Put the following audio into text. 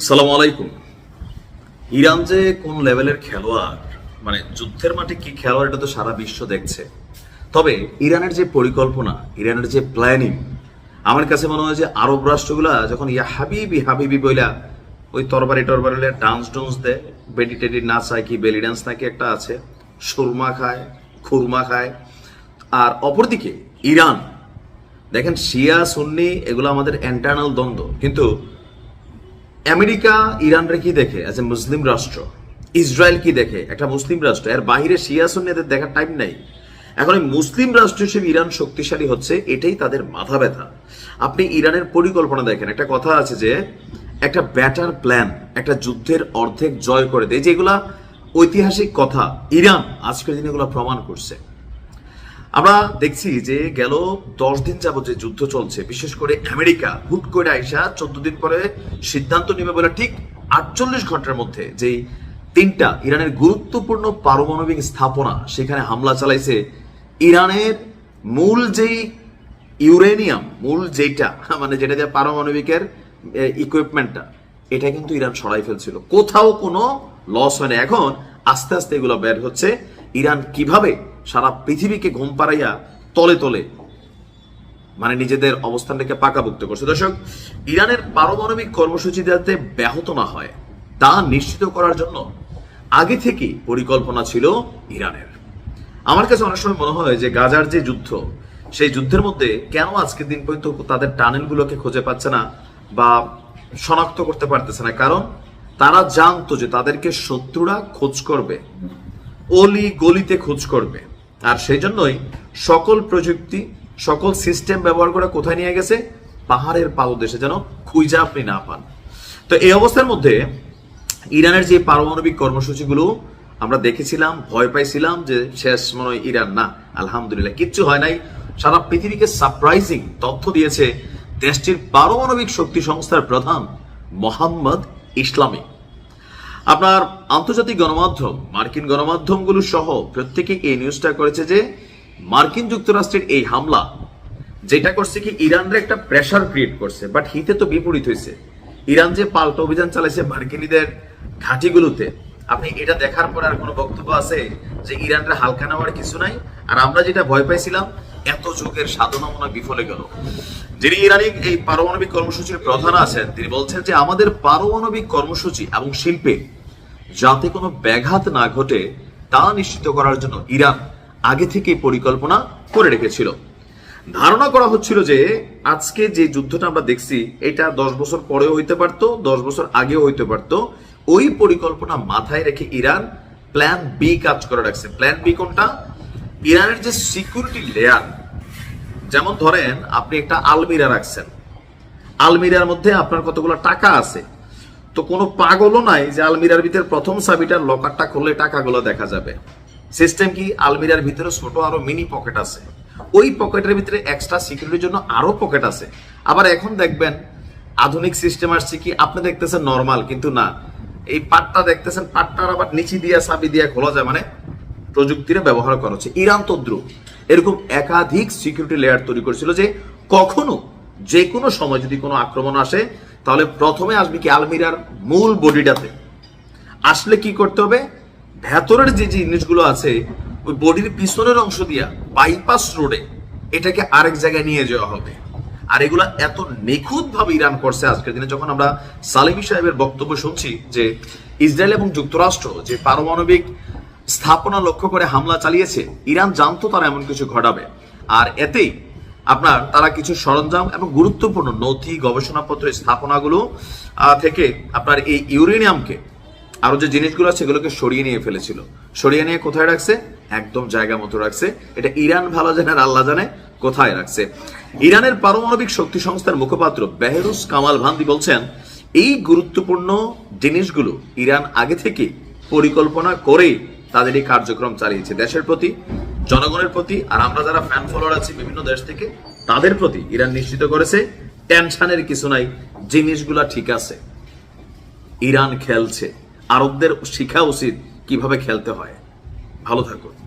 আসসালামু আলাইকুম। ইরান যে কোন লেভেলের খেলোয়াড় মানে যুদ্ধের মাঠে কি খেলোয়াড়, এটা তো সারা বিশ্ব দেখছে। তবে ইরানের যে পরিকল্পনা, ইরানের যে প্ল্যানিং, আমার কাছে মনে হয় যে আরব রাষ্ট্রগুলা যখন ইয়া হাবিবি হাবিবি বইলা ওই তরবারি টরবারি ডান্স ডুন্স দেয়, বেডি টেডি নাচায় কি, বেলি ডান্স নাকি একটা আছে, সুরমা খায়, খুরমা খায়, আর অপরদিকে ইরান। দেখেন শিয়া, সুন্নি, এগুলো আমাদের ইন্টারনাল দ্বন্দ্ব। কিন্তু আমেরিকা, ইরানরে কি দেখে? অ্যাজ এ মুসলিম রাষ্ট্র। ইসরায়েল কি দেখে? একটা মুসলিম রাষ্ট্র। এর বাহিরে শিয়া সুন্নিদের দেখার টাইম নাই। এখন মুসলিম রাষ্ট্র হিসেবে ইরান শক্তিশালী হচ্ছে, এটাই তাদের মাথা ব্যথা। আপনি ইরানের পরিকল্পনা দেখেন। একটা কথা আছে যে, একটা ব্যাটার প্ল্যান একটা যুদ্ধের অর্ধেক জয় করে দেয়। যেগুলা ঐতিহাসিক কথা। ইরান আজকের দিনে এগুলো প্রমাণ করছে। আমরা দেখছি যে গেল দশ দিন যাবত যে যুদ্ধ চলছে, বিশেষ করে আমেরিকা হুট করে আইসা চোদ্দ দিন পরে সিদ্ধান্ত নেবে বলে ঠিক আটচল্লিশ ঘণ্টার মধ্যে যেই তিনটা ইরানের গুরুত্বপূর্ণ পারমাণবিক স্থাপনা সেখানে হামলা চালাইছে, ইরানের মূল যেই ইউরেনিয়াম, মূল যেটা মানে যেটা দিয়ে পারমাণবিকের ইকুইপমেন্টটা এটা কিন্তু ইরান সরাই ফেলছিল। কোথাও কোনো লস হয় না এখন আস্তে আস্তে এগুলো বের হচ্ছে। ইরান কীভাবে সারা পৃথিবীকে ঘুম পাড়াইয়া তলে তলে মানে নিজেদের অবস্থানটাকে পাকাভুক্ত করছে। দর্শক, ইরানের পারমাণবিক কর্মসূচি যাতে ব্যাহত না হয়, তা নিশ্চিত করার জন্য আগে থেকেই পরিকল্পনা ছিল ইরানের। আমার কাছে অনেক সময় মনে হয় যে গাজার যে যুদ্ধ, সেই যুদ্ধের মধ্যে কেন আজকের দিন পর্যন্ত তাদের টানেলগুলোকে খুঁজে পাচ্ছে না বা শনাক্ত করতে পারতেছে না? কারণ তারা জানতো যে তাদেরকে শত্রুরা খোঁজ করবে, অলি গলিতে খোঁজ করবে। আর সেই জন্যই সকল প্রযুক্তি, সকল সিস্টেম ব্যবহার করে কোথায় নিয়ে গেছে? পাহাড়ের পাদদেশে যেন খুঁজা আপনি না পান। তো এই অবস্থার মধ্যে ইরানের যে পারমাণবিক কর্মসূচিগুলো আমরা দেখেছিলাম, ভয় পাইছিলাম যে শেষ মনে হয় ইরান না, আলহামদুলিল্লাহ, কিচ্ছু হয় নাই। সারা পৃথিবীকে সারপ্রাইজিং তথ্য দিয়েছে দেশটির পারমাণবিক শক্তি সংস্থার প্রধান মোহাম্মদ ইসলামী আপনার আন্তর্জাতিক গণমাধ্যম, মার্কিন গণমাধ্যমগুলো সহ প্রত্যেকে এই নিউজটা করেছে যে মার্কিন যুক্তরাষ্ট্রের এই হামলা, যেটা করছে কি ইরানরে একটা প্রেশার ক্রিয়েট করছে বাট হিতে তো বিপরীত হয়েছে ইরান যে পাল্টা অভিযান চালাইছে মার্কিনীদের ঘাঁটিগুলোতে, আপনি এটা দেখার পর আর কোনো বক্তব্য আছে যে ইরানরে হালকা নেওয়ার কিছু নাই? আর আমরা যেটা ভয় পাইছিলাম, এত যুগের সাধনা মনে বিফলে গেল। যিনি ইরানি এই পারমাণবিক কর্মসূচির প্রধান আছেন, তিনি বলছেন যে আমাদের পারমাণবিক কর্মসূচি এবং শিল্পে যাতে কোনো ব্যাঘাত না ঘটে, তা নিশ্চিত করার জন্য ইরান আগে থেকে পরিকল্পনা করে রেখেছিল। ধারণা করা হচ্ছিল যে, আজকে যে যুদ্ধটা আমরা দেখছি, এটা দশ বছর পরেও হইতে পারত, দশ বছর আগেও হইতে পারত। ওই পরিকল্পনা মাথায় রেখে ইরান প্ল্যান বি কাজ করে রাখছে। প্ল্যান বি কোনটা? ইরানের যে সিকিউরিটি লেয়ার যেমন ধরেন, আপনি একটা আলমিরা রাখছেন। আলমিরার মধ্যে আপনার কতগুলো টাকা আছে? তো কোনো পাগলও নাই যে আলমিরার ভিতরে প্রথম চাবিটার লকারটা খুললে টাকাগুলো দেখা যাবে। সিস্টেম কি আলমিরার ভিতরে ছোট আরও মিনি পকেট আছে। ওই পকেটের ভিতরে এক্সট্রা সিকিউরিটির জন্য আরও পকেট আছে। আবার এখন দেখবেন, আধুনিক সিস্টেম আসছে কি, আপনি দেখতেছেন নর্মাল কিন্তু না। এই পাটটা দেখতেছেন, পাটটার আবার নিচে দিয়ে, চাবি দিয়ে খোলা যায় মানে প্রযুক্তির ব্যবহার করা হচ্ছে। ইরান তদ্রু এরকম একাধিক সিকিউরিটি লেয়ার তৈরি করেছিল যে কখনো যে কোনো সময় যদি কোনো আক্রমণ আসে তাহলে প্রথমে আসবে কি আলমিরার মূল বডিটাতে। আসলে কি করতে হবে? ভেতরের যে জিনিসগুলো আছে, ওই বডির পিছনের অংশ দিয়া বাইপাস রোডে এটাকে আরেক জায়গায় নিয়ে যাওয়া হবে। আর এগুলা এত নিখুঁত ভাবে ইরান করছে আজকের দিনে, যখন আমরা সালেমি সাহেবের বক্তব্য শুনছি যে ইসরায়েল এবং যুক্তরাষ্ট্র যে পারমাণবিক স্থাপনা লক্ষ্য করে হামলা চালিয়েছে, ইরান জানতো তারা এমন কিছু ঘটাবে। আর এতেই আপনার, তারা কিছু সরঞ্জাম এবং গুরুত্বপূর্ণ নথি গবেষণাপত্র স্থাপনাগুলো থেকে আপনার এই ইউরেনিয়ামকে, আরও যে জিনিসগুলো আছে সেগুলোকে সরিয়ে নিয়ে ফেলেছিল। সরিয়ে নিয়ে কোথায় রাখছে? একদম জায়গা মতো রাখছে। এটা ইরান ভালো জানে আর আল্লাহ জানে কোথায় রাখছে। ইরানের পারমাণবিক শক্তি সংস্থার মুখপাত্র বেহরুস কামাল ভান্দি বলছেন, এই গুরুত্বপূর্ণ জিনিসগুলো ইরান আগে থেকে পরিকল্পনা করেই তাদের এই কার্যক্রম চালিয়েছে। দেশের প্রতি জনগণের প্রতি আর আমরা যারা ফ্যান ফলোয়ার আছি বিভিন্ন দেশ থেকে, তাদের প্রতি ইরান নিশ্চিত করেছে টেনশনের কিছু নাই, জিনিসগুলা ঠিক আছে। ইরান খেলছে। আরবদের শিখা উচিত কীভাবে খেলতে হয়। ভালো থাকুন।